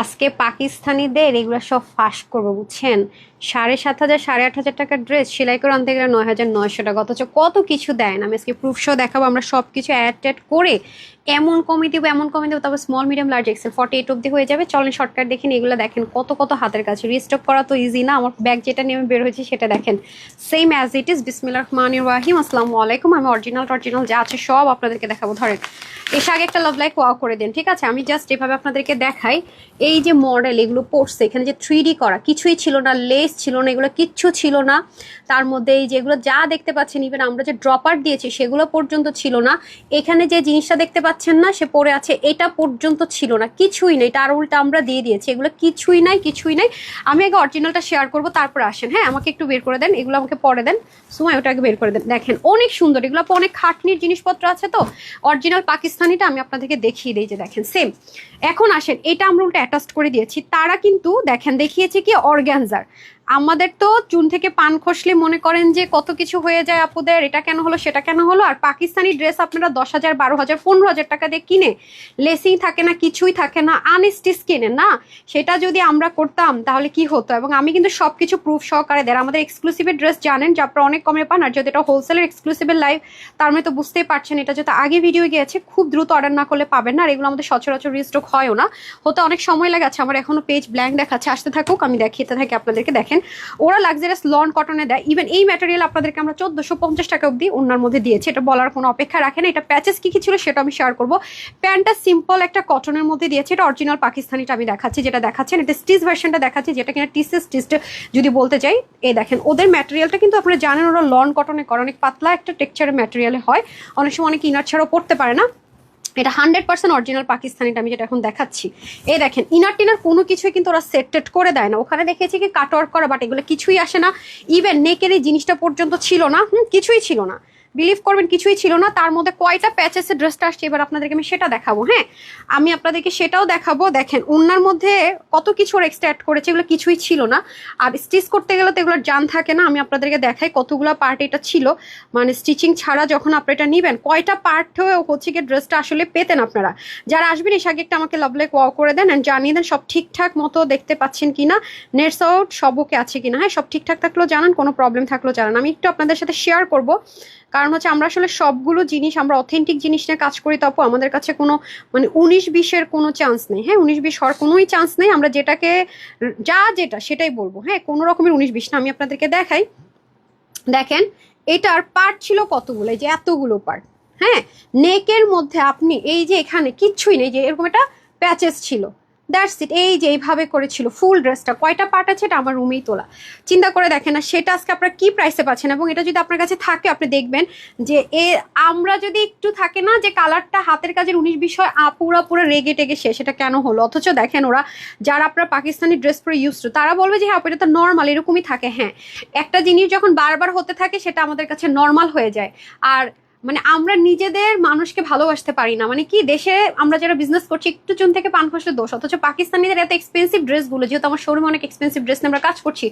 আজকে পাকিস্তানিদের এগুলো সব ফাঁস করব, বুঝছেন? সাড়ে সাত হাজার, সাড়ে আট হাজার টাকার ড্রেস সেলাই করে আনতে গেলে নয় হাজার নয়শো টাকা, অথচ কত কিছু দেয় না। আমি আজকে প্রুফ শো দেখাবো, আমরা সব কিছু অ্যাড ট্যাড করে এমন কমে দেবো, এমন কমে দেবো, তারপর small medium large XL forty eight অব্দি হয়ে যাবে। চলেন শর্টকাট দেখেন এগুলো দেখেন কত কত হাতের কাছে রিস্টক করা তো ইজি না, আমার ব্যাগ যেটা নিয়ে আমি বের হয়েছি সেটা দেখেন। সেম অ্যাজ ইট ইজ বিসমিল্লা রহমান রাহিম, আসসালামু আলাইকুম। আমি অরিজিনাল টরিজিনাল যা আছে সব আপনাদেরকে দেখাবো, ধরেন। এসে আগে একটা লাভ লাইক ওয়াও করে দেন, ঠিক আছে? আমি জাস্ট এভাবে আপনাদেরকে দেখাই। এই যে মডেল এগুলো পড়ছে এখানে যে থ্রি করা, কিছুই ছিল না লেস ছিল না, এগুলো কিচ্ছু ছিল না। তার মধ্যে এই যেগুলো যা দেখতে পাচ্ছেন ইভেন আমরা যে ড্রপার দিয়েছি, সেগুলো পর্যন্ত ছিল না। এখানে যে জিনিসটা দেখতে পাচ্ছেন না, সে পড়ে আছে, এটা পর্যন্ত ছিল না, কিছুই নেই তার উল্টা আমরা দিয়ে দিয়েছি, এগুলো কিছুই নাই কিছুই নাই। আমি আগে অরিজিনালটা শেয়ার করব, তারপর আসেন। হ্যাঁ আমাকে একটু বের করে দেন, এগুলো আমাকে পরে দেন। সময় ওটা আগে বের করে দেন। দেখেন, অনেক সুন্দর, এগুলো অনেক খাটনির জিনিসপত্র আছে তো? অরিজিনাল পাকিস্তানিটা আমি আপনাদেরকে দেখিয়ে দিই যে দেখেন সেম এখন আসেন, এটা আমরা উল্টা অ্যাটাস্ট করে দিয়েছি তারা কিন্তু দেখেন দেখিয়েছে কি অর্গ্যানজার আমাদের তো চুন থেকে পান খসলে মনে করেন যে কত কিছু হয়ে যায় আপুদের, এটা কেন হলো, সেটা কেন হলো? আর পাকিস্তানি ড্রেস আপনারা দশ হাজার, বারো হাজার, পনেরো হাজার টাকা দিয়ে কিনে, লেসিং থাকে না, কিছুই থাকে না আনস্টিচ কিনে না? সেটা যদি আমরা করতাম, তাহলে কি হতো? এবং আমি কিন্তু সব কিছু প্রুফ সহকারে দেয় আমাদের এক্সক্লুসিভের ড্রেস জানেন যে আপনারা অনেক কমে পান, আর যদি এটা হোলসেলের এক্সক্লুসিভের লাইভ তার মানে তো বুঝতেই পারছেন, এটা যেহেতু আগে ভিডিও গিয়েছে, খুব দ্রুত অর্ডার না করলে পাবেন না, আর এগুলো আমাদের সচরাচর রিস্টক হয়ও না। হতে অনেক সময় লাগাচ্ছে আমার এখনও পেজ ব্ল্যাঙ্ক দেখাচ্ছে, আসতে থাকুক, আমি দেখিয়ে থাকি আপনাদেরকে দেখেন, ওরা লাক্সারিয়াস লন কটনে দেয়। ইভেন এই ম্যাটেরিয়াল আপনাদেরকে আমরা চোদ্দশো পঞ্চাশ টাকা অবধি ওনার মধ্যে দিয়েছি। এটা বলার কোনো অপেক্ষা রাখে না। এটা প্যাচেস কি কি ছিল সেটা আমি শেয়ার করব। প্যান্টটা সিম্পল একটা কটনের মধ্যে দিয়েছে। এটা অরিজিনাল পাকিস্তানিটা আমি দেখাচ্ছি, যেটা দেখাচ্ছেন। এটা স্টিচ ভার্সনটা দেখাচ্ছি, যেটা কিনা টিসে স্টিচ যদি বলতে চাই এই দেখেন, ওদের ম্যাটেরিয়ালটা কিন্তু আপনারা জানেন, ওরা লন কটনে করে। অনেক পাতলা একটা টেক্সচারের ম্যাটেরিয়ালে হয়। অনেক সময় অনেক ইনার ছাড়াও পড়তে পারে না। এটা হান্ড্রেড পার্সেন্ট অরিজিনাল পাকিস্তানিটা আমি যেটা এখন দেখাচ্ছি। এই দেখেন ইনার টিনার কোনো কিছুই কিন্তু ওরা সেট টেট করে দেয় না। ওখানে দেখেছি কি কাট ওয়ার্ক করা বাট এগুলো কিছুই আসে না। ইভেন নেকের এই জিনিসটা পর্যন্ত ছিল না। হুম, কিছুই ছিল না। বিলিভ করবেন, কিছুই ছিল না। তার মধ্যে কয়টা প্যাচেসের ড্রেসটা আসছে, এবার আপনাদেরকে আমি সেটা দেখাবো হ্যাঁ? আমি আপনাদেরকে সেটাও দেখাবো। দেখেন ওনার মধ্যে কত কিছু ওর এক্সট্রা অ্যাড করেছে, এগুলো কিছুই ছিল না। আর স্টিচ করতে গেলে তো এগুলোর জান থাকে না। আমি আপনাদেরকে দেখাই কতগুলো পার্ট এটা ছিল। মানে স্টিচিং ছাড়া যখন আপনি এটা নেবেন, কয়টা পার্ট হয়ে হচ্ছে গিয়ে ড্রেসটা আসলে পেতেন আপনারা? যারা আসবেন, এসে আগে একটা আমাকে লাভলেক ওয়াও করে দেন অ্যান্ড জানিয়ে দেন সব ঠিকঠাক মতো দেখতে পাচ্ছেন কিনা। নেটস আউট সব ওকে আছে কিনা। হ্যাঁ সব ঠিকঠাক থাকলেও জানান, কোনো প্রবলেম থাকলেও জানান। আমি একটু আপনাদের সাথে শেয়ার করব। কারণ হচ্ছে আমরা আসলে সবগুলো জিনিস, আমরা অথেন্টিক জিনিস নিয়ে কাজ করি তপু আমাদের কাছে কোনো মানে উনিশ বিশের কোনো চান্স নেই। হ্যাঁ উনিশ বিশ হওয়ার কোনোই চান্স নেই। আমরা যেটাকে, যা যেটা, সেটাই বলব। হ্যাঁ কোনো রকমের উনিশ বিশ না, আমি আপনাদেরকে দেখাই। দেখেন, এটার পার্ট ছিল কতগুলো? এই যে এতগুলো পার্ট হ্যাঁ নেকের মধ্যে আপনি, এই যে এখানে, কিচ্ছুই নেই, যে এরকম একটা প্যাচেস ছিল। দ্যাটস ইট এই যে এইভাবে করেছিল ফুল ড্রেসটা কয়টা পার্ট আছে এটা আমার রুমেই তোলা। চিন্তা করে দেখেন না, সেটা আজকে আপনারা কী প্রাইসে পাচ্ছেন এবং এটা যদি আপনার কাছে থাকে, আপনি দেখবেন যে এ আমরা যদি একটু থাকে না যে কালারটা হাতের কাজের উনিশ বিষয় আপুরা পুরো রেগে টেগে শেষ, এটা কেন হলো? অথচ দেখেন ওরা যারা আপনার পাকিস্তানি ড্রেস পরে ইউজ টু তারা বলবে যে হ্যাঁ এটা তো নর্মাল এরকমই থাকে। হ্যাঁ একটা জিনিস যখন বারবার হতে থাকে, সেটা আমাদের কাছে নর্মাল হয়ে যায়। আর মানে আমরা নিজেদের মানুষকে ভালোবাসতে পারি না। মানে কি, দেশে আমরা যারা বিজনেস করছি, একটু চুন থেকে পান খসলে দোষ। অথচ পাকিস্তানিদের এত এক্সপেন্সিভ ড্রেসগুলো যেহেতু আমার শোরুমে অনেক এক্সপেন্সিভ ড্রেস নিয়ে আমরা কাজ করছি,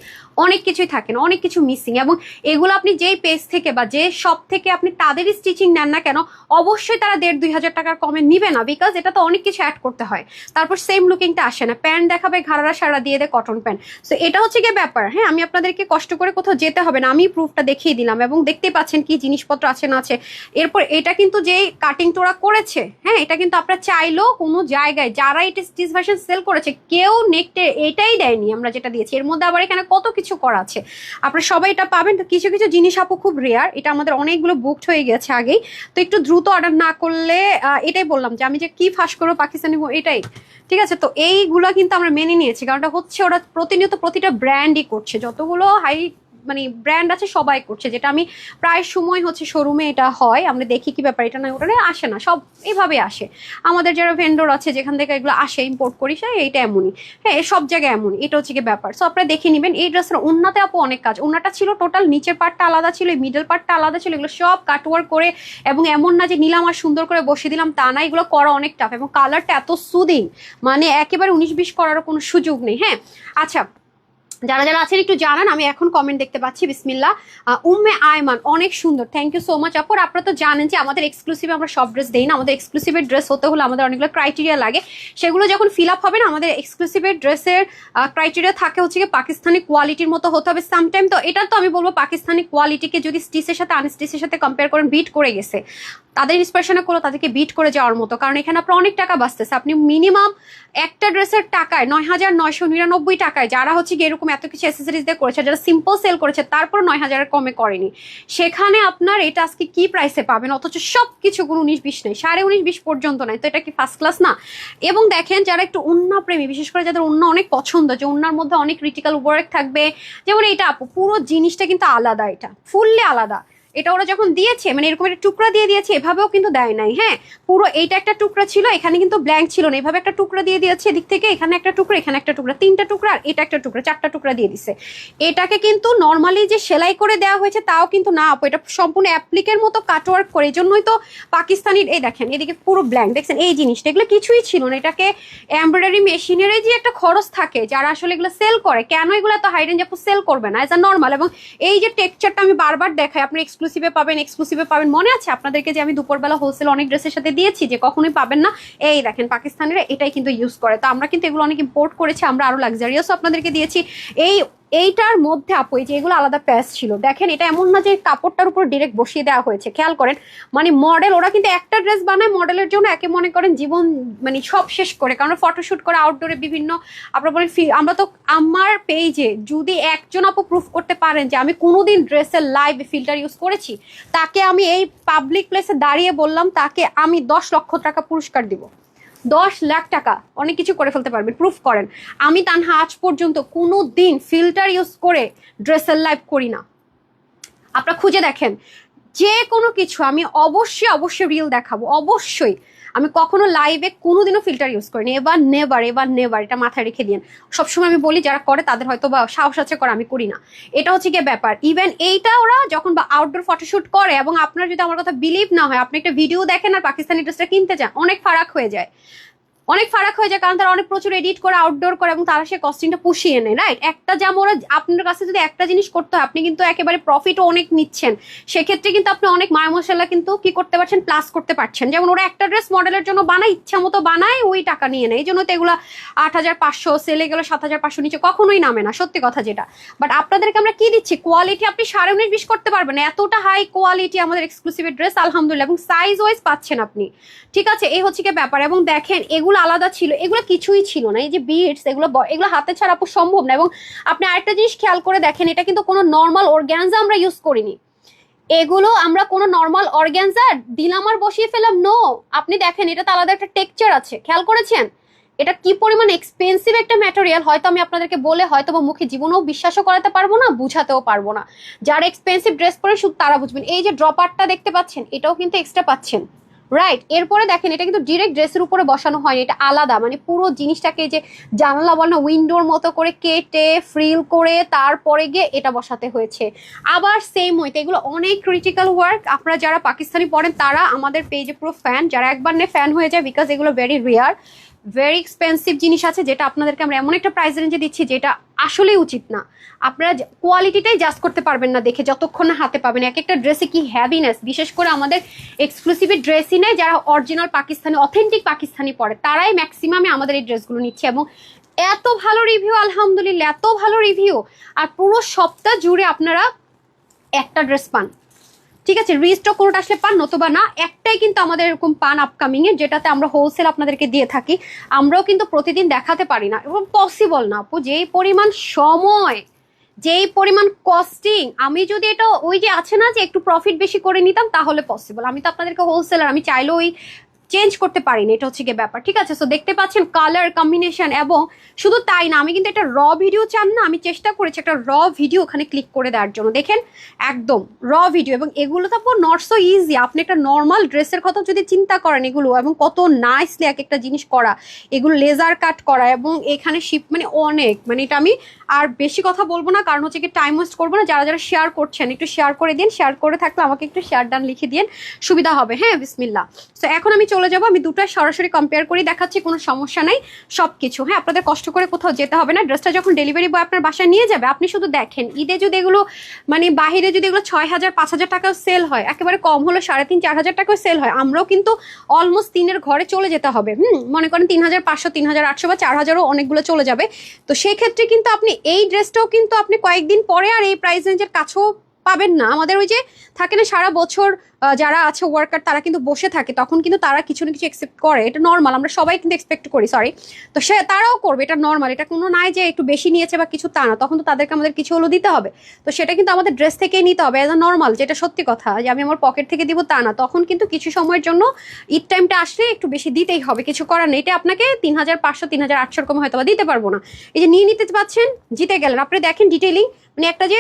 অনেক কিছুই থাকে না, অনেক কিছু মিসিং এবং এগুলো আপনি যেই পেজ থেকে বা যে শপ থেকে আপনি তাদেরই স্টিচিং নেন না কেন, অবশ্যই তারা দেড় দুই হাজার টাকার কমে নিবে না বিকজ এটা তো অনেক কিছু অ্যাড করতে হয়। তারপর সেম লুকিংটা আসে না। প্যান্ট দেখাবে ঘাড়া সারা দিয়ে দেয় কটন প্যান্ট সো এটা হচ্ছে গিয়ে ব্যাপার। হ্যাঁ আমি আপনাদেরকে কষ্ট করে কোথাও যেতে হবে না। আমি প্রুফটা দেখিয়ে দিলাম এবং দেখতেই পাচ্ছেন কি জিনিসপত্র আছে না আছে। এরপর এটা কিন্তু যে কাটিং টোরা করেছে হ্যাঁ এটা কিন্তু আপনারা চাইলেও কোনো জায়গায় যারা এটা স্টিচ ভার্সন সেল করেছে, কেউ নেকটে এটাই দেয়নি, আমরা যেটা দিয়েছি। এর মধ্যে আবার এখানে কত কিছু করা আছে। আপনারা সবাই এটা পাবেন। তো কিছু কিছু জিনিস আপু খুব রেয়ার এটা আমাদের অনেকগুলো বুকড হয়ে গেছে আগেই। তো একটু দ্রুত অর্ডার না করলে এটাই বললাম যে আমি যে কি ফাঁস করব পাকিস্তানি এটাই। ঠিক আছে? তো এইগুলো কিন্তু আমরা মেনে নিয়েছি কারণটা হচ্ছে ওরা প্রতিনিয়ত প্রতিটা ব্র্যান্ডই করছে। যতগুলো হাই মানে ব্র্যান্ড আছে, সবাই করছে। যেটা আমি প্রায় সময় হচ্ছে শোরুমে এটা হয়। আমরা দেখি কি ব্যাপার, এটা না ওটা আসে না। সব এইভাবে আসে। আমাদের যারা ভেন্ডর আছে, যেখান থেকে এগুলো আসে ইম্পোর্ট করি, সে এইটা এমনই। হ্যাঁ সব জায়গায় এমনই। এটা হচ্ছে কি ব্যাপার। সো আপনারা দেখে নেবেন, এই ড্রেসের উন্নাতে আপু অনেক কাজ। ওনাটা ছিল টোটাল নিচের পার্টটা আলাদা ছিল মিডল পার্টটা আলাদা ছিল, এগুলো সব কাটওয়ার করে এবং এমন না যে নিলাম আর সুন্দর করে বসে দিলাম, তা না, এগুলো করা অনেক টাফ এবং কালারটা এত সুদিং মানে একেবারে উনিশ বিশ করারও কোনো সুযোগ নেই। হ্যাঁ আচ্ছা যারা যারা আছেন, একটু জানান, আমি এখন কমেন্ট দেখতে পাচ্ছি বিসমিল্লা উম্মে আয়মান, অনেক সুন্দর। থ্যাংক ইউ সো মাচ আপুর আপনারা তো জানেন যে আমাদের এক্সক্লুসিভে আমরা সব ড্রেস দেই না। আমাদের এক্সক্লুসিভের ড্রেস হতে হলে আমাদের অনেকগুলো ক্রাইটেরিয়া লাগে। সেগুলো যখন ফিল আপ হবে না, আমাদের এক্সক্লুসিভের ড্রেসের ক্রাইটেরিয়া থাকে হচ্ছে পাকিস্তানি কোয়ালিটির মতো হতে হবে। সামটাইম তো, এটা তো আমি বলব পাকিস্তানি কোয়ালিটিকে যদি স্টিচের সাথে আনস্টিচের সাথে কম্পেয়ার করেন বিট করে গেছে। তাদের ইন্সপিরেশনে করল তাদেরকে বিট করে যাওয়ার মতো। কারণ এখানে আপনার অনেক টাকা বাঁচতেছে। আপনি মিনিমাম একটা ড্রেসের টাকায় নয় হাজার নয়শো নিরানব্বই টাকায় যারা হচ্ছে গিয়ে এরকম এত কিছু অ্যাসেসরিজ দিয়ে করেছে, যারা সিম্পল সেল করেছে তারপর নয় হাজারের কমে করেনি। সেখানে আপনার এটা আজকে কি প্রাইসে পাবেন? অথচ সব কিছু কোনো উনিশ বিশ নেই। সাড়ে উনিশ বিশ পর্যন্ত নাই। তো এটা কি ফার্স্ট ক্লাস না? এবং দেখেন, যারা একটু উন্না প্রেমী, বিশেষ করে যাদের উন্না অনেক পছন্দ, যে উন্নার মধ্যে অনেক ক্রিটিক্যাল ওয়ার্ক থাকবে। যেমন এটা পুরো জিনিসটা কিন্তু আলাদা এটা। ফুললি আলাদা। এটা ওরা যখন দিয়েছে মানে এরকম একটা টুকরা দিয়ে দিয়েছে, এভাবেও কিন্তু দেয় নাই হ্যাঁ? পুরো এইটা একটা টুকরা ছিল, এখানে কিন্তু ব্ল্যাঙ্ক ছিল না। এভাবে একটা টুকরা দিয়ে দিয়েছে এদিক থেকে, এখানে একটা টুকরা, এখানে একটা টুকরা, তিনটা টুকরা আর এটা একটা টুকরা, চারটা টুকরা দিয়ে দিছে। এটাকে কিন্তু নর্মালি যে সেলাই করে দেওয়া হয়েছে তাও কিন্তু না, আপু, এটা সম্পূর্ণ অ্যাপ্লিকের মতো কাটওয়ার্ক করে এই জন্যই তো পাকিস্তানির, এই দেখেন, এদিকে পুরো ব্ল্যাঙ্ক দেখছেন? এই জিনিসটা, এগুলো কিছুই ছিল না, এটাকে এমব্রয়ডারি মেশিনের যে একটা খরচ থাকে, যারা আসলে এগুলো সেল করে, কেন এগুলো এত হাই রেঞ্জ আপু সেল করবে না? এজ আ নর্মাল এবং এই যে টেক্সচারটা আমি বারবার দেখাই, আপনি এক্সক্লুসিভে পাবেন এক্সক্লুসিভে পাবেন। মনে আছে আপনাদেরকে যে আমি দুপুরবেলা হোলসেল অনেক ড্রেসের সাথে দিয়েছি, যে কখনোই পাবেন না? এই দেখেন, পাকিস্তানিরা এটাই কিন্তু ইউজ করে। তো আমরা কিন্তু এগুলো অনেক ইম্পোর্ট করেছি, আমরা আরও লাক্সারিয়াসও আপনাদেরকে দিয়েছি। এই এইটার মধ্যে আপু, এই যে এগুলো আলাদা প্যাচ ছিল, দেখেন এটা এমন না যে কাপড়টার উপর ডিরেক্ট বসিয়ে দেওয়া হয়েছে, খেয়াল করেন। মানে মডেল ওরা কিন্তু একটা ড্রেস বানায় মডেলের জন্য, একে মনে করেন জীবন মানে সব শেষ করে, কারণ ফটোশ্যুট করে আউটডোরে বিভিন্ন, আপনার বলেন আমরা তো, আমার পেজে যদি একজন আপু প্রুফ করতে পারেন যে আমি কোনোদিন ড্রেসের লাইভ ফিল্টার ইউজ করেছি, তাকে আমি এই পাবলিক প্লেসে দাঁড়িয়ে বললাম, তাকে আমি দশ লক্ষ টাকা পুরস্কার দিব। দশ লাখ টাকা, অনেক কিছু করে ফেলতে পারবেন প্রুফ করেন। আমি তানহা, আজ পর্যন্ত কোনো দিন ফিল্টার ইউজ করে ড্রেসের লাইভ করি না। আপনারা খুঁজে দেখেন, যে কোনো কিছু আমি অবশ্যই অবশ্যই রিল দেখাবো, অবশ্যই। আমি কখনো লাইভে কোনোদিনও ফিল্টার ইউজ করিনি। এবার নেভার এবার নেভার এটা মাথায় রেখে দিন সবসময় আমি বলি, যারা করে তাদের হয়তো বা সাহস আছে করে, আমি করি না। এটা হচ্ছে গিয়ে ব্যাপার। ইভেন এইটা ওরা যখন বা আউটডোর ফটোশ্যুট করে এবং আপনার যদি আমার কথা বিলিভ না হয়, আপনি একটা ভিডিও দেখেন আর পাকিস্তানি ড্রেসটা কিনতে চান অনেক ফারাক হয়ে যায়। অনেক ফারাক হয়ে যায়, কারণ তারা অনেক প্রচুর এডিট করে আউটডোর করে, এবং তারা সেই কস্টিংটা পুষিয়ে নেয় রাইট একটা যেমন ওরা আপনার কাছে যদি একটা জিনিস করতে হয়, আপনি কিন্তু একেবারে প্রফিটও অনেক নিচ্ছেন। সেক্ষেত্রে কিন্তু আপনি অনেক মায় মশলা কিন্তু কি করতে পারছেন প্লাস করতে পারছেন। যেমন ওরা একটা ড্রেস মডেলের জন্য বানায়, ইচ্ছা মতো বানায়, ওই টাকা নিয়ে নেয়। এই জন্য তো এগুলো আট হাজার পাঁচশো সেলে গেলে সাত হাজার পাঁচশো নিচে কখনোই নামে না, সত্যি কথা যেটা। বাট আপনাদেরকে আমরা কি দিচ্ছি? কোয়ালিটি আপনি সাড়ে উনিশ, বিশ করতে পারবেন এতটা হাই কোয়ালিটি আমাদের এক্সক্লুসিভ ড্রেস আলহামদুলিল্লাহ, এবং সাইজ ওয়াইজ পাচ্ছেন আপনি। ঠিক আছে, এই হচ্ছে কি ব্যাপার। এবং দেখেন, এগুলো আলাদা ছিল, এগুলো কিছুই ছিল না। এই যে বিটস এগুলো এগুলো হাতে ছাড়া আপু সম্ভব না। এবং আপনি আরেকটা জিনিস খেয়াল করে দেখেন, এটা কিন্তু কোনো নর্মাল অর্গ্যানজা আমরা ইউজ করিনি। এগুলো আমরা কোনো নর্মাল অর্গ্যানজা দিলাম আর বসিয়ে ফেলাম নো আপনি দেখেন, এটা তো আলাদা একটা টেক্সচার আছে। খেয়াল করেছেন? এটা কি পরিমাণ এক্সপেন্সিভ একটা ম্যাটেরিয়াল হয়তো আমি আপনাদেরকে বলে হয়তো বা মুখে জীবনেও বিশ্বাসও করাতে পারব না, বুঝাতেও পারব না। যারা এক্সপেন্সিভ ড্রেস পরে শুধু তারা বুঝবেন। এই যে ড্রপারটা দেখতে পাচ্ছেন, এটাও কিন্তু এক্সট্রা পাচ্ছেন। রাইট এরপরে দেখেন, এটা কিন্তু ডিরেক্ট ড্রেসের উপরে বসানো হয়নি। এটা আলাদা। মানে পুরো জিনিসটাকে যে জানলা বল না উইন্ডোর মতো করে কেটে ফ্রিল করে, তারপরে গিয়ে এটা বসাতে হয়েছে। আবার সেম হইতে এগুলো অনেক ক্রিটিক্যাল ওয়ার্ক আপনারা যারা পাকিস্তানি পড়েন, তারা আমাদের পেজে পুরো ফ্যান যারা একবার নে ফ্যান হয়ে যায় বিকজ এগুলো ভেরি রেয়ার ভেরি এক্সপেন্সিভ জিনিস আছে যেটা আপনাদেরকে আমরা এমন একটা প্রাইস রেঞ্জে দিচ্ছি যেটা আসলেই উচিত না। আপনারা কোয়ালিটিটাই জাজ করতে পারবেন না দেখে, যতক্ষণ না হাতে পাবেন। এক একটা ড্রেসে কি হ্যাভিনেস বিশেষ করে আমাদের এক্সক্লুসিভ ড্রেসই নেই যারা অরিজিনাল পাকিস্তানি অথেন্টিক পাকিস্তানি পরে। তারাই ম্যাক্সিমামে আমাদের এই ড্রেসগুলো নিচ্ছে এবং এত ভালো রিভিউ আলহামদুলিল্লাহ, এত ভালো রিভিউ আর পুরো সপ্তাহ জুড়ে আপনারা একটা ড্রেস পান। ঠিক আছে রিস্টক কোনোটা আসলে পান নতুবা না, একটাই কিন্তু আমাদের এরকম পান আপকামিং এর যেটাতে আমরা হোলসেল আপনাদেরকে দিয়ে থাকি। আমরাও কিন্তু প্রতিদিন দেখাতে পারি না, এবং পসিবল না। আপু, যেই পরিমাণ সময়, যেই পরিমাণ কস্টিং আমি যদি এটা ওই যে আছে না যে একটু প্রফিট বেশি করে নিতাম, তাহলে পসিবল আমি তো আপনাদেরকে হোলসেলার আমি চাইলেও ওই চেঞ্জ করতে পারিনি, এটা হচ্ছে গিয়ে ব্যাপার, ঠিক আছে? সো দেখতে পাচ্ছেন কালার কম্বিনেশন এবং শুধু তাই না, আমি কিন্তু একটা র ভিডিও চান না, আমি চেষ্টা করেছি একটা র ভিডিও ওখানে ক্লিক করে দেওয়ার জন্য। দেখেন, একদম র ভিডিও এবং এগুলো তো পুরো নট সো ইজি আপনি একটা নর্মাল ড্রেসের কথা যদি চিন্তা করেন এগুলো এবং কত নাইসলি এক একটা জিনিস করা, এগুলো লেজার কাট করা এবং এখানে শিপ মানে অনেক মানে এটা আমি আর বেশি কথা বলব না, কারণ হচ্ছে কি টাইম ওয়েস্ট করব না, যারা যারা শেয়ার করছেন একটু শেয়ার করে দিন শেয়ার করে থাকলে আমাকে একটু শেয়ার ডান লিখে দিন সুবিধা হবে। হ্যাঁ বিসমিল্লা তো এখন আমি চলে চলে যাব। আমি দুটো সরাসরি কম্পেয়ার করে, দেখাচ্ছি, কোনো সমস্যা নেই সব কিছু হ্যাঁ আপনাদের কষ্ট করে কোথাও যেতে হবে না। ড্রেসটা যখন ডেলিভারি বয় আপনার বাসায় নিয়ে যাবে, আপনি শুধু দেখেন, ঈদে যদি এগুলো মানে বাহিরে যদি এগুলো ছয় হাজার, পাঁচ হাজার টাকাও সেল হয়, একেবারে কম হলো সাড়ে তিন, চার হাজার টাকাও সেল হয়, আমরাও কিন্তু অলমোস্ট তিনের ঘরে চলে যেতে হবে। হুম, মনে করেন তিন হাজার পাঁচশো, তিন হাজার আটশো বা চার হাজারও অনেকগুলো চলে যাবে। তো সেই ক্ষেত্রে কিন্তু আপনি এই ড্রেসটাও কিন্তু আপনি কয়েকদিন পরে আর এই প্রাইস রেঞ্জের কাছেও পাবেন না। আমাদের ওই যে থাকে না, সারা বছর যারা আছে ওয়ার্কার তারা কিন্তু বসে থাকে। তখন কিন্তু তারা কিছু না কিছু এক্সপেক্ট করে। এটা নর্মাল আমরা সবাই কিন্তু এক্সপেক্ট করি সরি তো সে, তারাও করবে, এটা নর্মাল এটা কোনো নাই যে একটু বেশি নিয়েছে বা কিছু তা না। তখন তো তাদেরকে আমাদের কিছু হলো দিতে হবে। তো সেটা কিন্তু আমাদের ড্রেস থেকেই নিতে হবে এজ আ নর্মাল যেটা সত্যি কথা। যে আমি আমার পকেট থেকে দিব তা না। তখন কিন্তু কিছু সময়ের জন্য ঈদ টাইমটা আসলে একটু বেশি দিতেই হবে। কিছু করার নেই। এটা আপনাকে তিন হাজার পাঁচশো, তিন হাজার আটশোর কমে হয়তো বা দিতে পারব না। এই যে নিয়ে নিতে পাচ্ছেন, জিতে গেলেন। আপনি দেখেন ডিটেইলিং মানে একটা যে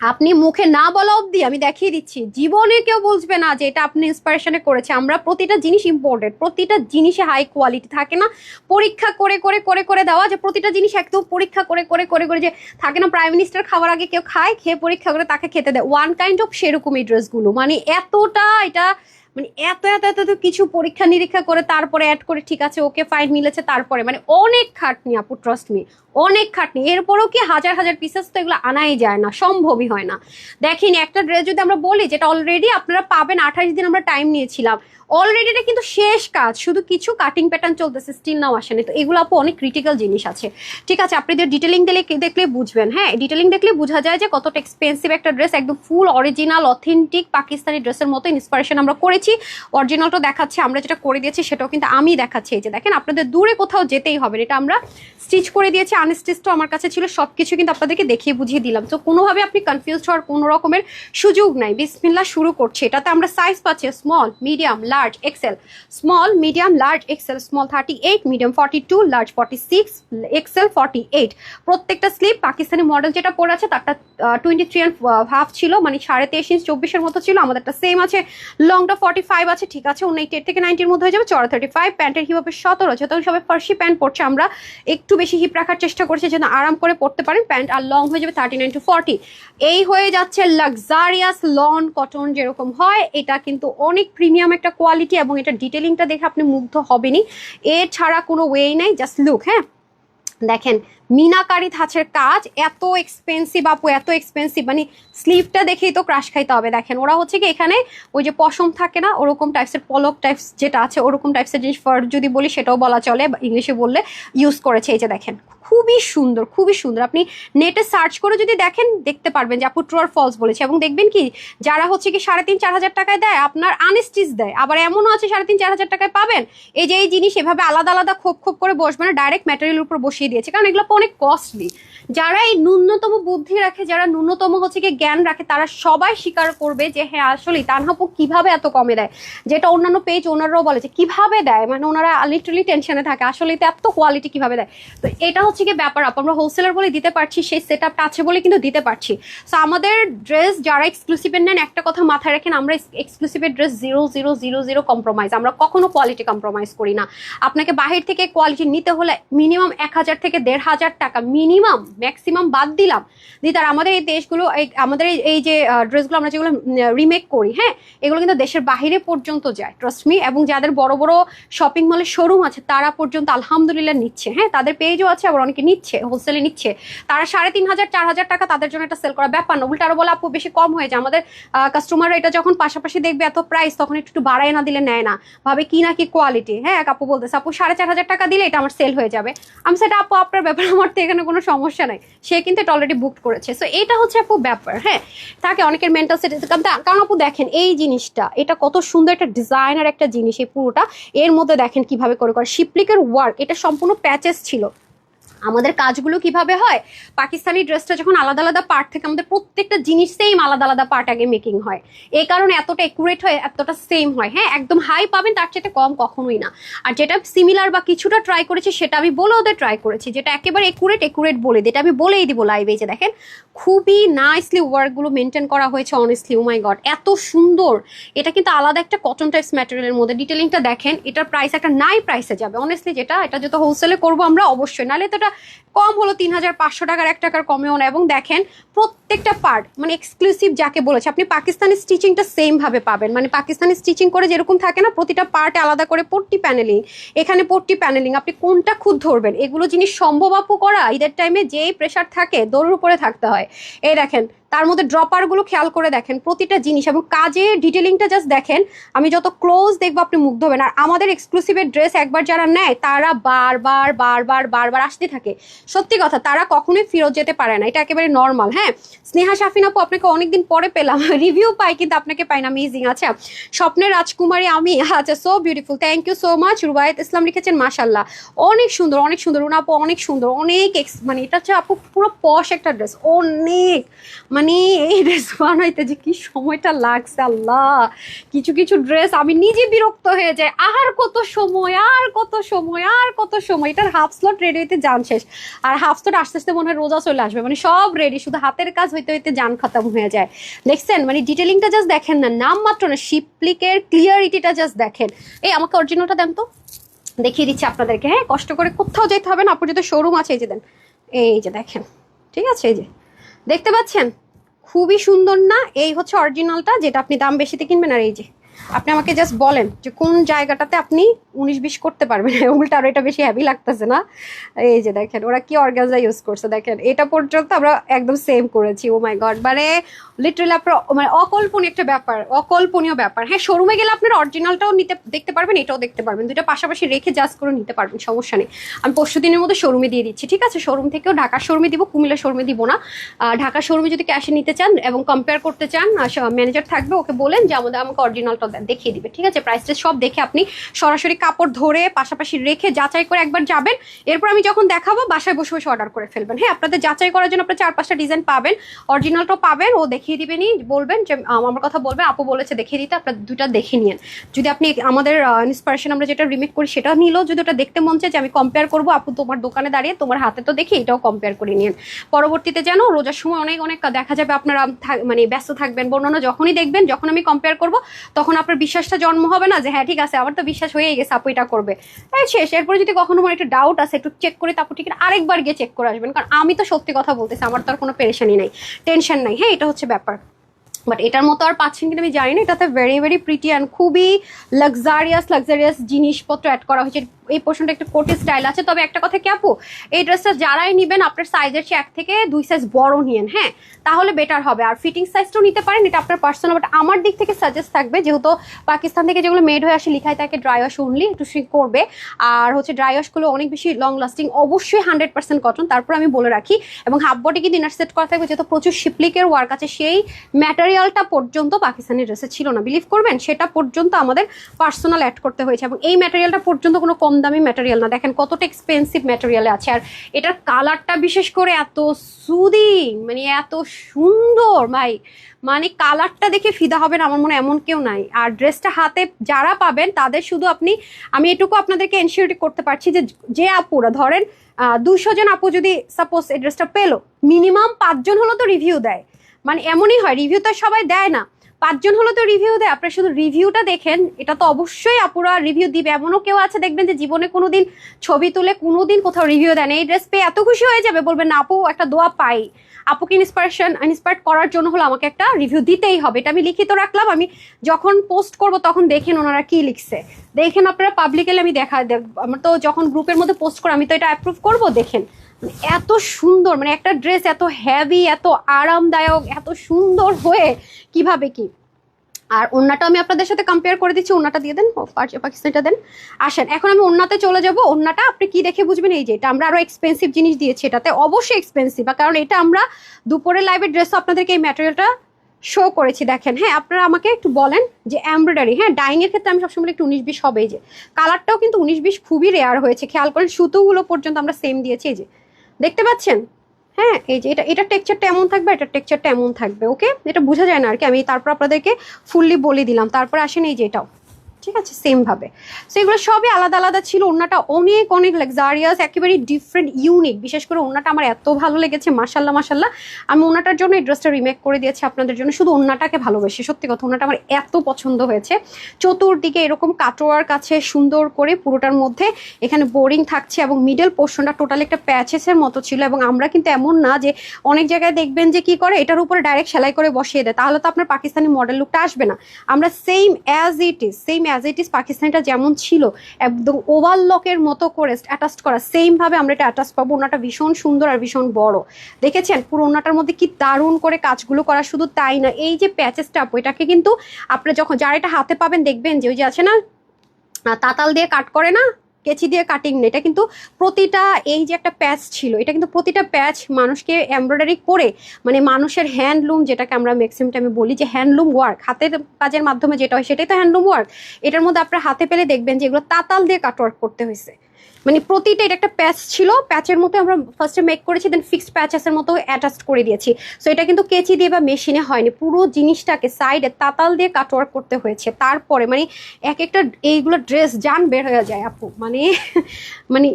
আপনি মুখে না বলা অব্দি আমি দেখিয়ে দিচ্ছি। জীবনে কেউ বুঝবে না যে এটা আপনি ইন্সপিরেশনে করেছে। আমরা প্রতিটা জিনিস ইম্পর্টেন্ট প্রতিটা জিনিসে হাই কোয়ালিটি থাকে না। পরীক্ষা করে করে করে করে দেওয়া যে প্রতিটা জিনিস একদম পরীক্ষা করে করে করে করে যে থাকে না প্রাইম মিনিস্টার খাওয়ার আগে কেউ খায়, খেয়ে পরীক্ষা করে তাকে খেতে দেয়। ওয়ান কাইন্ড অফ সেরকমই ড্রেসগুলো মানে এতটা এটা মানে এত এত এত এত কিছু পরীক্ষা নিরীক্ষা করে তারপরে অ্যাড করে ঠিক আছে, ওকে ফাইন মিলেছে তারপরে। মানে অনেক খাটনি আপু ট্রাস্ট মি অনেক খাটনি। এরপরেও কি হাজার হাজার পিসেস তো এগুলো আনাই যায় না, সম্ভবই হয় না। দেখেন, একটা ড্রেস যদি আমরা বলি, যেটা অলরেডি আপনারা পাবেন, আঠাশ দিন আমরা টাইম নিয়েছিলাম। অলরেডি এটা কিন্তু শেষ কাজ, শুধু কিছু কাটিং প্যাটার্ন চলতেছে স্টিল নাও আসেনি। তো এগুলো আপু অনেক ক্রিটিক্যাল জিনিস আছে। ঠিক আছে, আপনাদের ডিটেলিং দিলে দেখলে বুঝবেন হ্যাঁ? ডিটেলিং দেখলে বোঝা যায় যে কতটা এক্সপেন্সিভ একটা ড্রেস একদম ফুল অরিজিনাল অথেন্টিক পাকিস্তানি ড্রেসের মতো ইন্সপিরেশন আমরা করেছি। অরিজিনালটা দেখাচ্ছি, আমরা যেটা করে দিয়েছি, সেটাও কিন্তু আমি দেখাচ্ছি। এই যে দেখেন, আপনাদের দূরে কোথাও যেতেই হবে, এটা আমরা স্টিচ করে দিয়েছি আনস্টিচটাও আমার কাছে ছিল সব কিছু কিন্তু আপনাদেরকে দেখিয়ে বুঝিয়ে দিলাম। তো কোনোভাবে আপনি কনফিউজ হওয়ার কোনো রকমের সুযোগ নাই। বিসমিল্লা শুরু করছে। এটাতে আমরা সাইজ পাচ্ছি small medium large XL small medium large XL small thirty eight medium forty two large forty six XL forty eight প্রত্যেকটা স্লিপ পাকিস্তানি মডেল যেটা পরে আছে, তারটা টোয়েন্টি থ্রি অ্যান্ড হাফ ছিল মানে সাড়ে তেইশ ইঞ্চ চব্বিশের মতো ছিল, আমাদেরটা সেম আছে। লংটা ফর্টি ফাইভ আছে, ঠিক আছে অন্য এইট থেকে নাইনটির মধ্যে হয়ে যাবে চড়া থার্টি ফাইভ প্যান্টের হিপ সতেরো আছে তখন সবাই ফার্সি প্যান্ট পরছে আমরা, একটু বেশি হিপ রাখার চেষ্টা করছি যেন আরাম করে পড়তে পারেন প্যান্ট আর লং হয়ে যাবে থার্টি নাইন টু ফর্টি এই হয়ে যাচ্ছে লাক্সারিয়াস লন কটন যেরকম হয়, এটা কিন্তু অনেক প্রিমিয়াম একটা কোয়ালিটি এবং এটা ডিটেলিংটা দেখে আপনি মুগ্ধ হবেনি এছাড়া কোনো ওয়েই নাই জাস্ট লুক হ্যাঁ? দেখেন মিনাকারি ধাঁচের কাজ, এত এক্সপেন্সিভ আপু, এত এক্সপেন্সিভ মানে স্লিভটা দেখেই তো ক্রাশ খাইতে হবে, দেখেন। ওরা হচ্ছে কি এখানে ওই যে পশম থাকে না, ওরকম টাইপসের পলক টাইপস যেটা আছে, ওরকম টাইপসের জিনিস ফার যদি বলি সেটাও বলা চলে ইংলিশে বললে ইউজ করেছে, এই যে দেখেন। খুবই সুন্দর খুবই সুন্দর। আপনি নেটে সার্চ করে যদি দেখেন, দেখতে পারবেন যে আপু ট্রুয়ার ফলস বলেছে। এবং দেখবেন কি, যারা হচ্ছে কি সাড়ে তিন, চার হাজার টাকায় দেয়, আপনার আনস্টিচ দেয়। আবার এমনও আছে সাড়ে তিন, চার হাজার টাকায় পাবেন। এই যে এই জিনিস এভাবে আলাদা আলাদা, খোপ খোপ করে বসবে না ডাইরেক্ট ম্যাটেরিয়ালের উপর বসিয়ে দিয়েছে। কারণ এগুলো অনেক কস্টলি যারা এই ন্যূনতম বুদ্ধি রাখে, যারা ন্যূনতম হচ্ছে কি জ্ঞান রাখে, তারা সবাই স্বীকার করবে যে হ্যাঁ আসলে তানহাপু কীভাবে এত কমে দেয়? যেটা অন্যান্য পেজ ওনারাও বলে যে, কীভাবে দেয়? মানে ওনারা লিটারালি টেনশনে থাকে আসলে এত কোয়ালিটি কীভাবে দেয়? তো এটা হচ্ছে কি ব্যাপার আপ আমরা হোলসেলার বলে দিতে পারছি, সেই সেট আপটা আছে বলে কিন্তু দিতে পারছি। সো আমাদের ড্রেস যারা এক্সক্লুসিভের নেন, একটা কথা মাথায় রাখেন, আমরা এক্সক্লুসিভের dress zero zero zero zero compromise আমরা কখনো কোয়ালিটি কম্প্রোমাইজ করি না। আপনাকে বাহির থেকে কোয়ালিটি নিতে হলে মিনিমাম এক হাজার থেকে দেড় হাজার টাকা মিনিমাম ম্যাক্সিমাম বাদ দিলাম। দিয়ে তার আমাদের এই দেশগুলো আমাদের এই- যে ড্রেসগুলো আমরা যেগুলো রিমেক করি হ্যাঁ? এগুলো কিন্তু দেশের বাইরে পর্যন্ত যায় ট্রাস্ট মি এবং যাদের বড় বড় শপিং মলের শোরুম আছে, তারা পর্যন্ত আলহামদুলিল্লাহ নিচ্ছে হ্যাঁ? তাদের পেজও আছে, আবার অনেকে নিচ্ছে হোলসেলে নিচ্ছে। তারা সাড়ে তিন হাজার, চার হাজার টাকা তাদের জন্য একটা সেল করা ব্যাপার না। উল্টা আরও বলে, আপু, বেশি কম হয়ে যায়। আমাদের কাস্টমাররা এটা যখন পাশাপাশি দেখবে, এত প্রাইস তখন একটু একটু বাড়ায় না দিলে নেয় না। ভাবে কি না কি কোয়ালিটি হ্যাঁ আপু বলতেছে, আপু, সাড়ে চার হাজার টাকা দিলে এটা আমার সেল হয়ে যাবে। আমি সেটা, আপু, আপনার ব্যাপার আমার এখানে কোনো সমস্যা নাই। সে কিন্তু এটা অলরেডি বুক করেছে। সো এটা হচ্ছে আপু ব্যাপার হ্যাঁ? তাকে অনেকের মেন্টাল সেট কারণ আপু দেখেন, এই জিনিসটা, এটা কত সুন্দর একটা ডিজাইনার একটা জিনিস, এই পুরোটা। এর মধ্যে দেখেন কীভাবে করে করে। শিপলিকের ওয়ার্ক এটা সম্পূর্ণ প্যাচেস ছিল। আমাদের কাজগুলো কীভাবে হয়? পাকিস্তানি ড্রেসটা যখন আলাদা আলাদা পার্ট থেকে আমাদের প্রত্যেকটা জিনিস সেম আলাদা আলাদা পার্ট আগে মেকিং হয়। এই কারণে এতটা একুরেট হয় এতটা সেম হয়। হ্যাঁ একদম হাই পাবেন, তার চেয়ে কম কখনোই না। আর যেটা সিমিলার বা কিছুটা ট্রাই করেছি, সেটা আমি বলে ওদের ট্রাই করেছি, যেটা একেবারে একুরেট একুরেট বলে দিই। এটা আমি বলেই দিব লাইভে যে দেখেন। খুবই নাইসলি ওয়ার্কগুলো মেনটেন করা হয়েছে অনেস্টলি মাই গড এত সুন্দর। এটা কিন্তু আলাদা একটা কটন টাইপস ম্যাটেরিয়ালের মধ্যে। ডিটেলিংটা দেখেন, এটার প্রাইস একটা নাই প্রাইসে যাবে। অনেস্টলি যেটা, এটা যত হোলসেলে করব আমরা, অবশ্যই। নাহলে তো এটা কম হলো তিন হাজার পাঁচশো টাকার এক টাকার কমেও না। এবং দেখেন, প্রত্যেকটা পার্ট মানে এক্সক্লুসিভ যাকে বলেছে, আপনি পাকিস্তানি স্টিচিংটা সেমভাবে পাবেন। মানে পাকিস্তানি স্টিচিং করে যেরকম থাকে না, প্রতিটা পার্ট আলাদা করে পট্টি প্যানেলিং এখানে পট্টি প্যানেলিং আপনি কোনটা খুদ ধরবেন? এগুলো জিনিস সম্ভব আপু করা, ঈদের টাইমে যেই প্রেশার থাকে দৌড়ের উপরে থাকতে হয়। এই দেখেন তার মধ্যে ড্রপারগুলো খেয়াল করে দেখেন প্রতিটা জিনিস এবং কাজের ডিটেলিংটা জাস্ট দেখেন। আমি যত ক্লোজ দেখব আপনি মুগ্ধ হবেন। আর আমাদের এক্সক্লুসিভের ড্রেস একবার যারা নেয়, তারা বারবার বারবার বারবার আসতে থাকে। সত্যি কথা, তারা কখনোই ফেরত যেতে পারে না। এটা একেবারে নর্মাল হ্যাঁ? স্নেহা শাফিন আপু, আপনাকে অনেকদিন পরে পেলাম। রিভিউ পাই, কিন্তু আপনাকে পাই না। অ্যামেজিং আচ্ছা। স্বপ্নের রাজকুমারী আমি আচ্ছা so beautiful thank you so much Rubayat Islam লিখেছেন মাশাল্লাহ অনেক সুন্দর অনেক সুন্দর। ওনা আপু, অনেক সুন্দর, অনেক ex- মানে এটা হচ্ছে আপু পুরো পশ একটা ড্রেস অনেক। মানে এই ড্রেস বানাইতে যে কি সময়টা লাগছে, আল্লাহ। কিছু কিছু ড্রেস আমি নিজে বিরক্ত হয়ে যাই। আর কত সময়, আর কত সময়, আর কত সময়। এটার হাফ স্লট রেডি হইতে যান শেষ। আর হাফ স্লট আস্তে আস্তে মনে হয় রোজা চলে আসবে। মানে সব রেডি শুধু হাতের কাজ হইতে হইতে যান খতম হয়ে যায়। দেখছেন? মানে ডিটেলিংটা জাস্ট দেখেন না। নাম মাত্র না শিপলিকের ক্লিয়ারিটিটা জাস্ট দেখেন। এই আমাকে অরিজিনালটা দেন তো। দেখিয়ে দিচ্ছি আপনাদেরকে। হ্যাঁ কষ্ট করে কোথাও যেতে হবে না। আপুর যদি শোরুম আছে, এই যে দেন। এই যে দেখেন। ঠিক আছে, এই যে। দেখতে পাচ্ছেন? খুবই সুন্দর না? এই হচ্ছে অরিজিনালটা যেটা আপনি দাম বেশিতে কিনবেন আর এই যে আপনি আমাকে জাস্ট বলেন যে কোন জায়গাটাতে আপনি উনিশ বিশ করতে পারবেন? উল্টা আর এটা বেশি হ্যাভি লাগতেছে না? এই যে দেখেন, ওরা কি অর্গানজা ইউজ করছে? দেখেন, এটা পর্যন্ত আমরা একদম সেম করেছি। ও মাই গড মানে লিটারালি আপনার মানে অকল্পনীয় একটা ব্যাপার, অকল্পনীয় ব্যাপার। হ্যাঁ শোরুমে গেলে আপনার অরিজিনালটাও নিতে, দেখতে পারবেন, এটাও দেখতে পারবেন। দুটো পাশাপাশি রেখে জাস্ট করে নিতে পারবেন, সমস্যা নেই। আমি পরশু দিনের মধ্যে শোরুমে দিয়ে দিচ্ছি, ঠিক আছে? শোরুম থেকেও ঢাকার শোরুমে দিব কুমিল্লা শোরুমে দিব না। ঢাকার শোরুমে যদি ক্যাশে নিতে চান এবং কম্পেয়ার করতে চান ম্যানেজার থাকবে, ওকে বলেন যে আমাদের, আমাকে অরিজিনালটা দেখিয়ে দিবে, ঠিক আছে? প্রাইসটা সব দেখে আপনি সরাসরি কাপড় ধরে পাশাপাশি রেখে যাচাই করে একবার যাবেন। এরপর আমি যখন দেখাবো, বাসায় বসে বসে অর্ডার করে ফেলবেন। হ্যাঁ আপনাদের যাচাই করার জন্য আপনার চার পাঁচটা ডিজাইন পাবেন। অরিজিনালটাও পাবেন, ও দেখিয়ে দিবেনই বলবেন যে আমার কথা বলবেন আপু বলেছে দেখিয়ে দিতে, আপনার দুটা দেখে নিন যদি আপনি আমাদের ইন্সপিরেশন আমরা যেটা রিমেক করি সেটা নিলেও যদি ওটা দেখতে মন চায় যে আমি কম্পেয়ার করব, আপু তোমার দোকানে দাঁড়িয়ে তোমার হাতে তো দেখি, এটাও কম্পেয়ার করে নিন পরবর্তীতে যেন রোজার সময় অনেক অনেক দেখা যাবে, আপনারা মানে ব্যস্ত থাকবেন, বর্ণনা যখনই দেখবেন, যখন আমি কম্পেয়ার করব, তখন আপনার বিশ্বাসটা জন্ম হবে না যে হ্যাঁ ঠিক আছে, আমার তো বিশ্বাস হয়ে গেছে, আপু এটা করবে। শেষ। এরপরে যদি কখনো আমার একটু ডাউট আছে, একটু চেক করে, তারপর ঠিক আরেকবার গিয়ে চেক করে আসবেন। কারণ আমি তো সত্যি কথা বলতেছি, আমার তো আর কোনো পেরেশানি নাই টেনশন নাই। হ্যাঁ এটা হচ্ছে ব্যাপার। বাট এটার মতো আর পাচ্ছেন কিন্তু আমি জানি না, এটাতে ভেরি ভেরি প্রিটি অ্যান্ড খুবই লাক্সারিয়াস লাক্সারিয়াস জিনিসপত্র অ্যাড করা হয়েছে। এই পোর্শনটা একটু কোটি স্টাইল আছে। তবে একটা কথা কি আপু? এই ড্রেসটা যারাই নেবেন, আপনার সাইজের চেয়ে এক থেকে দুই সাইজ বড় নিয়েন হ্যাঁ? তাহলে বেটার হবে। আর ফিটিং সাইজটাও নিতে পারেন, এটা আপনার পার্সোনাল বাট আমার দিক থেকে সাজেস্ট থাকবে যেহেতু পাকিস্তান থেকে যেগুলো মেড হয়ে আসে, লিখায় থাকে ড্রাই ওয়াশ অনলি একটু শ্রিঙ্ক করবে। আর হচ্ছে ড্রাই ওয়াশগুলো অনেক বেশি লং লাস্টিং অবশ্যই হান্ড্রেড পার্সেন্ট কটন তারপর আমি বলে রাখি। এবং হাফ বডি কিন্তু ইনার সেট করা থাকবে, যেহেতু প্রচুর শিপলিকের ওয়ার্ক আছে, সেই ম্যাটেরিয়ালটা পর্যন্ত পাকিস্তানি ড্রেসে ছিল না। বিলিভ করবেন, সেটা পর্যন্ত আমাদের পার্সোনাল অ্যাড করতে হয়েছে। এবং এই ম্যাটেরিয়ালটা পর্যন্ত কোনো কম দামি ম্যাটেরিয়াল না। দেখেন কতটা এক্সপেন্সিভ ম্যাটেরিয়ালে আছে। আর এটার কালারটা বিশেষ করে এত সুদিং মানে এত সুন্দর ভাই। মানে কালারটা দেখে ফিদা হবেন আমার মনে এমন কেউ নাই। আর ড্রেসটা হাতে যারা পাবেন, তাদের শুধু আপনি, আমি এটুকু আপনাদেরকে এনশিওরিটি করতে পারছি যে যে আপুরা, ধরেন দুশো জন আপু যদি সাপোজ এই ড্রেসটা পেল মিনিমাম পাঁচজন হলো তো রিভিউ দেয়। মানে এমনই হয় রিভিউ তো সবাই দেয় না। পাঁচজন হলো তো রিভিউ দেয়, আপনার শুধু রিভিউটা দেখেন, এটা তো অবশ্যই আপুরা রিভিউ দিবে। এমনও কেউ আছে দেখবেন যে জীবনে কোনোদিন ছবি তুলে কোনোদিন কোথাও রিভিউ দেন এই ড্রেস পেয়ে এত খুশি হয়ে যাবে, বলবেন, না, আপু, একটা দোয়া পাই। আপুকে ইন্সপিরেশন ইন্সপায়ার করার জন্য হলো আমাকে একটা রিভিউ দিতেই হবে। এটা আমি লিখিত রাখলাম, আমি যখন পোস্ট করব তখন দেখেন ওনারা কি লিখছে। দেখেন আপনারা পাবলিকেলে আমি দেখা আমার তো যখন গ্রুপের মধ্যে পোস্ট করে, আমি তো এটা অ্যাপ্রুভ করব, দেখেন। এত সুন্দর মানে একটা ড্রেস এত হ্যাভি এত আরামদায়ক, এত সুন্দর হয়ে কীভাবে কি? আর ওন্নাটা আমি আপনাদের সাথে কম্পেয়ার করে দিচ্ছি, ওন্নাটা দিয়ে দেন পাকিস্তানটা দেন। আসেন, এখন আমি ওন্নাতে চলে যাব। ওন্নাটা আপনি কি দেখে বুঝবেন? এই যে, এটা আমরা আরও এক্সপেন্সিভ জিনিস দিয়েছি, এটাতে অবশ্যই এক্সপেন্সিভ কারণ এটা আমরা দুপুরের লাইভের ড্রেস আপনাদেরকে এই ম্যাটেরিয়ালটা শো করেছি, দেখেন। হ্যাঁ আপনারা আমাকে একটু বলেন যে এমব্রয়ডারি হ্যাঁ ডাইং এর ক্ষেত্রে আমি সবসময় একটু উনিশ বিশ হবেই যে। কালারটাও কিন্তু উনিশ বিশ খুবই রেয়ার হয়েছে, খেয়াল করেন, সুতোগুলো পর্যন্ত আমরা সেম দিয়েছি, এই যে। দেখতে পাচ্ছেন? হ্যাঁ এই যে এটা এটা টেক্সচারটা এমন থাকবে, এটা টেক্সচারটা এমন থাকবে ওকে এটা বোঝা যায় না আর কি, আমি তারপর আপনাদেরকে ফুললি বলে দিলাম। তারপর আসেন এই যে এটাও। ঠিক আছে সেম ভাবে। সো এগুলো সবই আলাদা আলাদা ছিল ওনাটা অনেক অনেক লাক্সারিয়াস একেবারে ডিফারেন্ট ইউনিক বিশেষ করে ওনাটা আমার এত ভালো লেগেছে মাসাল্লাহ মাসাল্লাহ আমি ওনাটার জন্য এই ড্রেসটা রিমেক করে দিয়েছি আপনাদের জন্য, শুধু ওনাটাকে ভালোবেসে। সত্যি কথা ওনাটা আমার এত পছন্দ হয়েছে। চতুর্দিকে এরকম কাটোয়ার কাছে সুন্দর করে পুরোটার মধ্যে এখানে বোরিং থাকছে এবং মিডল পোর্শনটা টোটাল একটা প্যাচেসের মতো ছিল এবং আমরা কিন্তু এমন না যে অনেক জায়গায় দেখবেন যে কি করে, এটার উপরে ডাইরেক্ট সেলাই করে বসিয়ে দেয়। তাহলে তো আপনার পাকিস্তানি মডেল লুকটা আসবে না। আমরা same as it is same as it is পাকিস্তানিটা যেমন ছিল, একদম ওভারলকের মতো করে অ্যাটাচ করা সেমভাবে আমরা এটা অ্যাটাচ পাবো ওনাটা ভীষণ সুন্দর আর ভীষণ বড়। দেখেছেন? পুরো ওনাটার মধ্যে কি দারুণ করে কাজগুলো করা, শুধু তাই না, এই যে প্যাচেসটা এটাকে কিন্তু আপনারা যখন, যারা এটা হাতে পাবেন, দেখবেন যে ওই যে আছে না তাতাল দিয়ে কাট করে না? কেচি দিয়ে কাটিং নেই। এটা কিন্তু প্রতিটা এই যে একটা প্যাচ ছিল, এটা কিন্তু প্রতিটা প্যাচ মানুষকে এমব্রয়ডারি করে মানে মানুষের হ্যান্ডলুম যেটাকে আমরা ম্যাক্সিমাম টাইমে বলি যে হ্যান্ডলুম ওয়ার্ক হাতের কাজের মাধ্যমে যেটা হয় সেটাই তো হ্যান্ডলুম ওয়ার্ক এটার মধ্যে আপনার হাতে পেলে দেখবেন যে এগুলো তাতাল দিয়ে কাট ওয়ার্ক করতে হয়েছে। মানে প্রতিটা এটা একটা প্যাচ ছিল প্যাচের মতো আমরা ফার্স্টে মেক করেছি দেন ফিক্সড প্যাচেসের মতো অ্যাটাচ করে দিয়েছি। সো এটা কিন্তু কেচি দিয়ে বা মেশিনে হয়নি, পুরো জিনিসটাকে সাইডে তাতাল দিয়ে কাটওয়ার্ক করতে হয়েছে। তারপরে মানে এক একটা এইগুলো ড্রেস যান বের হয়ে যায় আপু মানে মানে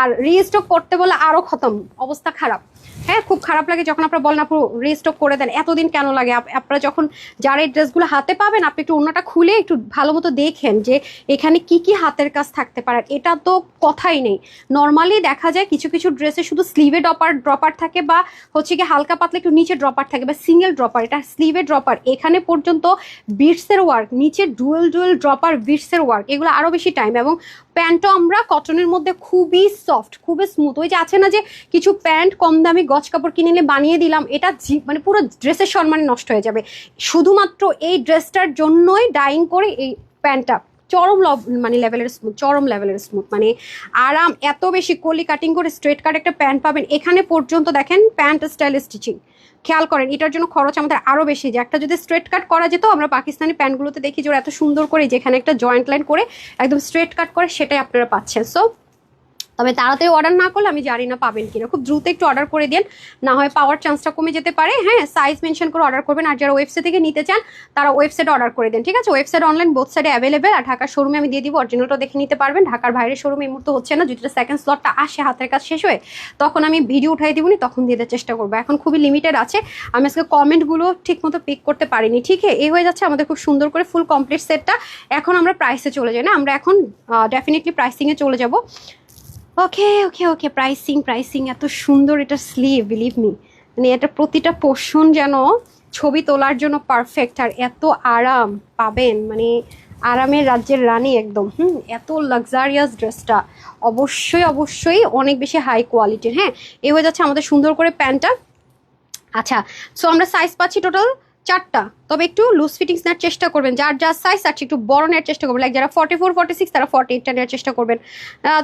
আর রিস্টক করতে বলে আরও খতম, অবস্থা খারাপ। হ্যাঁ খুব খারাপ লাগে যখন আপনারা বলেন আপু রিস্টক করে দেন। এতদিন কেন লাগে? আপনারা যখন যারা এই ড্রেসগুলো হাতে পাবেন, আপনি একটু অন্যটা খুলে একটু ভালো মতো দেখেন যে এখানে কি কি হাতের কাজ থাকতে পারে। এটা তো কথাই নেই। নর্মালি দেখা যায় কিছু কিছু ড্রেসে শুধু স্লিভে ড্রপার ড্রপার থাকে বা হচ্ছে কি হালকা পাতলা একটু নিচে ড্রপার থাকে বা সিঙ্গেল ড্রপার এটা স্লিভে ড্রপার এখানে পর্যন্ত বিটসের ওয়ার্ক নিচে ডুয়েল ডুয়েল ড্রপার বিটসের ওয়ার্ক এগুলো আরও বেশি টাইম এবং প্যান্টও আমরা কটনের মধ্যে খুবই সফট খুবই স্মুথ ওই যে আছে না যে কিছু প্যান্ট কম দামি গজ কাপড় কিনে নিলে বানিয়ে দিলাম, এটা মানে পুরো ড্রেসের সম্মান নষ্ট হয়ে যাবে। শুধুমাত্র এই ড্রেসটার জন্যই ডাইং করে এই প্যান্টটা। চরম মানে লেভেলের স্মুথ চরম লেভেলের স্মুথ মানে আরাম, এত বেশি কলি কাটিং করে স্ট্রেট কাট একটা প্যান্ট পাবেন। এখানে পর্যন্ত দেখেন, প্যান্ট স্টাইল স্টিচিং খেয়াল করেন, এটার জন্য খরচ আমাদের আরও বেশি। যে একটা যদি স্ট্রেট কাট করা যেত, আমরা পাকিস্তানি প্যান্টগুলোতে দেখি যে ওরা এত সুন্দর করে যেখানে একটা জয়েন্ট লাইন করে একদম স্ট্রেট কাট করে সেটাই আপনারা পাচ্ছেন। সো তবে তাড়াতাড়ি অর্ডার না করলে আমি জানি না পাবেন কিনা। খুব দ্রুত একটু অর্ডার করে দেন না হয় পাওয়ার চান্সটা কমে যেতে পারে। হ্যাঁ সাইজ মেনশন করে অর্ডার করবেন, আর যারা ওয়েবসাইট থেকে নিতে চান, তারা ওয়েবসাইট অর্ডার করে দেন, ঠিক আছে? ওয়েবসাইট অনলাইন বোথ সাইডে অ্যাভেলেবেল আর ঢাকার শোরুমে আমি দিয়ে দিব অরিজিনালটা দেখে নিতে পারবেন। ঢাকার বাইরের শোরুমে এই মুহূর্তে হচ্ছে না, যদি সেকেন্ড স্লটটা আসে, হাতের কাজ শেষ হয়ে, তখন আমি ভিডিও উঠাই দিবনি, তখন দিয়ে দেওয়ার চেষ্টা করব। এখন খুবই লিমিটেড আছে। আমি আজকে কমেন্টগুলো ঠিক মতো পিক করতে পারিনি, ঠিক আছে? এই হয়ে যাচ্ছে আমাদের খুব সুন্দর করে ফুল কমপ্লিট সেটটা এখন আমরা প্রাইসে চলে যাই, না? আমরা এখন ডেফিনেটলি প্রাইসিংয়ে চলে যাব। ওকে ওকে ওকে প্রাইসিং প্রাইসিং এত সুন্দর এটা স্লিভ বিলিভ মি মানে এটা প্রতিটা পোর্শন যেন ছবি তোলার জন্য পারফেক্ট আর এত আরাম পাবেন মানে আরামের রাজ্যের রানী একদম, হুম, এত লাক্সারিয়াস ড্রেসটা অবশ্যই অবশ্যই অনেক বেশি হাই কোয়ালিটির হ্যাঁ? এ হয়ে যাচ্ছে আমাদের সুন্দর করে প্যান্টটা। আচ্ছা সো আমরা সাইজ পাচ্ছি টোটাল চারটা। তবে একটু লুজ ফিটিংস নেওয়ার চেষ্টা করবেন। যার যার সাইজ আছে, একটু বড় নেওয়ার চেষ্টা করবেন। লাইক যারা ফর্টি ফোর ফর্টি সিক্স তারা ফর্টি এইটটা নেওয়ার চেষ্টা করবেন।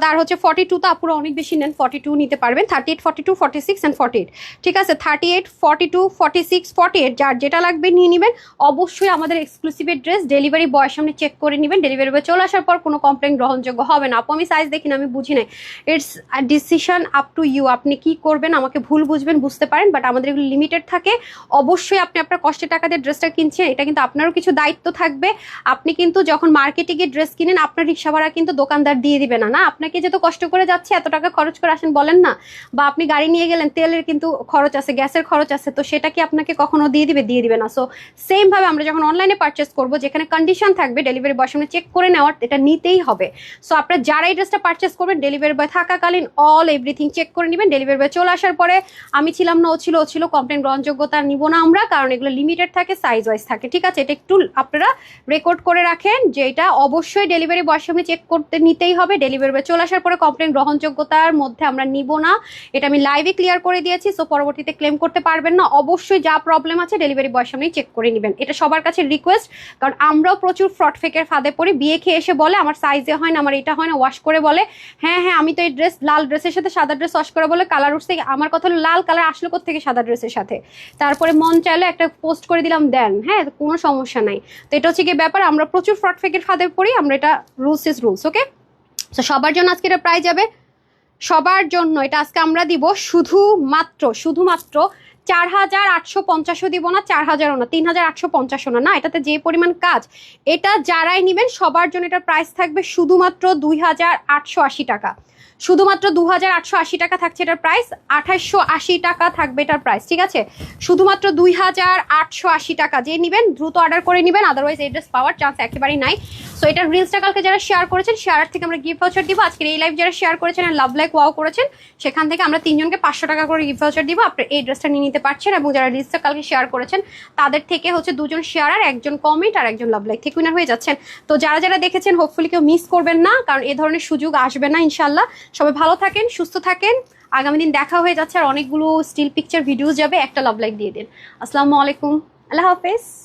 তার হচ্ছে ফর্টি টু তো আপুরা অনেক বেশি নেন। ফর্টি টু নিতে পারবেন। Thirty eight forty two forty six and forty eight ঠিক আছে? Thirty eight forty two forty six forty eight যার যেটা লাগবে নিয়ে নেবেন। অবশ্যই আমাদের এক্সক্লুসিভ ড্রেস ডেলিভারি বয়ের সামনে চেক করে নেবেন। ডেলিভারি বয় চলে আসার পর কোনো কমপ্লেন গ্রহণযোগ্য হবে না। আপু, আমি সাইজ দেখি না, আমি বুঝি নাই। It's decision up to you আপনি কি করবেন, আমাকে ভুল বুঝবেন, বুঝতে পারেন। বাট আমাদের এগুলো লিমিটেড থাকে। অবশ্যই আপনি আপনার কষ্টের টাকা দিয়ে ড্রেসটা কিনছেন এটা কিন্তু আপনারও কিছু দায়িত্ব থাকবে। আপনি কিন্তু যখন মার্কেটে গিয়ে ড্রেস কিনেন, আপনার রিক্সা ভাড়া কিন্তু দোকানদার দিয়ে দিবে না। না, আপনাকে যেহেতু কষ্ট করে যাচ্ছে, এত টাকা খরচ করে আসেন বলেন না, বা আপনি গাড়ি নিয়ে গেলেন, তেলের কিন্তু খরচ আছে, গ্যাসের খরচ আছে, তো সেটা কি আপনাকে কখনো দিয়ে দিবে? দিয়ে দিবে না। সো সেম ভাবে আমরা যখন অনলাইনে পারচেস করব, যেখানে কন্ডিশন থাকবে ডেলিভারি বয় সামনে চেক করে নেওয়ার, এটা নিতেই হবে। সো আপনার যারা এই ড্রেসটা পারচেস করবেন ডেলিভারি বয় থাকাকালীন অল এভরিথিং চেক করে নেবেন ডেলিভারি বয় চলে আসার পরে, আমি ছিলাম না, ও ছিল ও ছিল কমপ্লেন গ্রহণযোগ্যতা নিব না আমরা, কারণ এগুলো লিমিটেড থাকে সাইজ ওয়াইজ থাকে। ঠিক আছে? এটা একটু আপনারা রেকর্ড করে রাখেন যে এটা অবশ্যই ডেলিভারি বয়ের সামনে চেক করতে নিতেই হবে। ডেলিভারি বয় চলে আসার পরে কমপ্লেন গ্রহণযোগ্যতার মধ্যে আমরা নিব না। এটা আমি লাইভে ক্লিয়ার করে দিয়েছি সো পরবর্তীতে ক্লেম করতে পারবেন না। অবশ্যই যা প্রবলেম আছে ডেলিভারি বয়ের সামনেই চেক করে নেবেন। এটা সবার কাছে রিকোয়েস্ট কারণ আমরাও প্রচুর ফ্রড ফেকের ফাঁদে পড়ি। বিয়ে খেয়ে এসে বলে, আমার সাইজে হয় না, আমার এটা হয় না ওয়াশ করে বলে হ্যাঁ হ্যাঁ আমি তো এই ড্রেস লাল ড্রেসের সাথে সাদা ড্রেস ওয়াশ করে বলে কালার উঠছে। আমার কথা হলো লাল কালার আসলো থেকে সাদা ড্রেসের সাথে? তারপরে মন চাইলে একটা পোস্ট করে দিলাম, দেন। হ্যাঁ? কোনো সমস্যা নাই। তো এটা হচ্ছে গিয়ে ব্যাপার, আমরা প্রচুর ফ্রড ফেকের ফাঁদে পড়ি, আমরা এটা রুলস ইজ রুলস ওকে তো সবার জন্য আজকে এটা প্রায় যাবে। সবার জন্য এটা আজকে আমরা দিব শুধুমাত্র শুধুমাত্র চার হাজার আটশো পঞ্চাশও দিব না চার হাজারও না তিন হাজার আটশো পঞ্চাশও না। না, এটাতে যে পরিমাণ কাজ, এটা যারাই নেবেন, সবার জন্য এটার প্রাইস থাকবে শুধুমাত্র দুই হাজার আটশো আশি টাকা। শুধুমাত্র দু হাজার আটশো আশি টাকা থাকছে এটার প্রাইস আঠাইশশো আশি টাকা থাকবে এটার প্রাইস ঠিক আছে? শুধুমাত্র দুই হাজার আটশো আশি টাকা যে নেবেন, দ্রুত অর্ডার করে নেবেন আদারওয়াইজ এই ড্রেস পাওয়ার চান্স একেবারেই নাই। সো এটার রিলসটা কালকে যারা শেয়ার করেছেন শেয়ার থেকে আমরা গিফট ভাউচার দিব। আজকের এই লাইভ যারা শেয়ার করেছেন আর লাভ লাইক ওয়াও করেছেন, সেখান থেকে আমরা তিনজনকে পাঁচশো টাকা করে গিফট ভাউচার দিব। আপনি এই ড্রেসটা নিয়ে নিতে পারছেন এবং যারা রিলসটা কালকে শেয়ার করেছেন, তাদের থেকে হচ্ছে দুজন শেয়ার আর একজন কমেন্ট আর একজন লাভ লাইক থেকে উইনার হয়ে যাচ্ছেন। তো যারা যারা দেখেছেন হোপফুলি কেউ মিস করবেন না, কারণ এ ধরনের সুযোগ আসবে না ইনশাল্লাহ সবাই ভালো থাকেন, সুস্থ থাকেন। আগামী দিন দেখা হয়ে যাচ্ছে আর অনেকগুলো স্টিল পিকচার ভিডিওস যাবে, একটা লাভ লাইক দিয়ে দিন। আসসালামু আলাইকুম। আল্লাহ হাফেজ।